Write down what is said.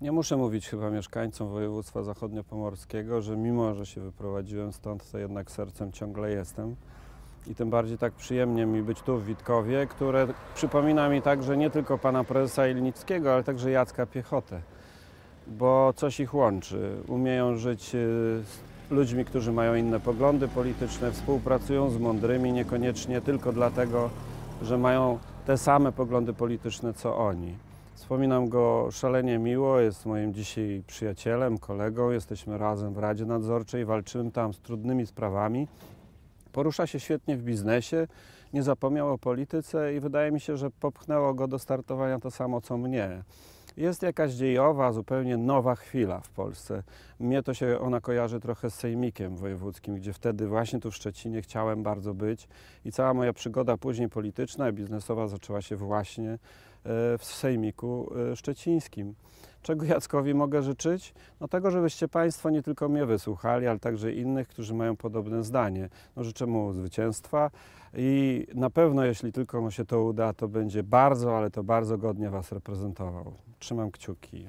Nie muszę mówić chyba mieszkańcom województwa zachodniopomorskiego, że mimo, że się wyprowadziłem stąd, to jednak sercem ciągle jestem. I tym bardziej tak przyjemnie mi być tu w Witkowie, które przypomina mi także nie tylko pana prezesa Ilnickiego, ale także Jacka Piechotę, bo coś ich łączy. Umieją żyć y, z ludźmi, którzy mają inne poglądy polityczne, współpracują z mądrymi, niekoniecznie tylko dlatego, że mają te same poglądy polityczne co oni. Wspominam go szalenie miło, jest moim dzisiaj przyjacielem, kolegą. Jesteśmy razem w Radzie Nadzorczej, walczymy tam z trudnymi sprawami. Porusza się świetnie w biznesie, nie zapomniał o polityce i wydaje mi się, że popchnęło go do startowania to samo co mnie. Jest jakaś dziejowa, zupełnie nowa chwila w Polsce. Mnie to się ona kojarzy trochę z Sejmikiem Wojewódzkim, gdzie wtedy właśnie tu w Szczecinie chciałem bardzo być i cała moja przygoda później polityczna i biznesowa zaczęła się właśnie w Sejmiku e, Szczecińskim. Czego Jackowi mogę życzyć? No tego, żebyście Państwo nie tylko mnie wysłuchali, ale także innych, którzy mają podobne zdanie. No życzę mu zwycięstwa i na pewno, jeśli tylko mu się to uda, to będzie bardzo, ale to bardzo godnie Was reprezentował. Trzymam kciuki.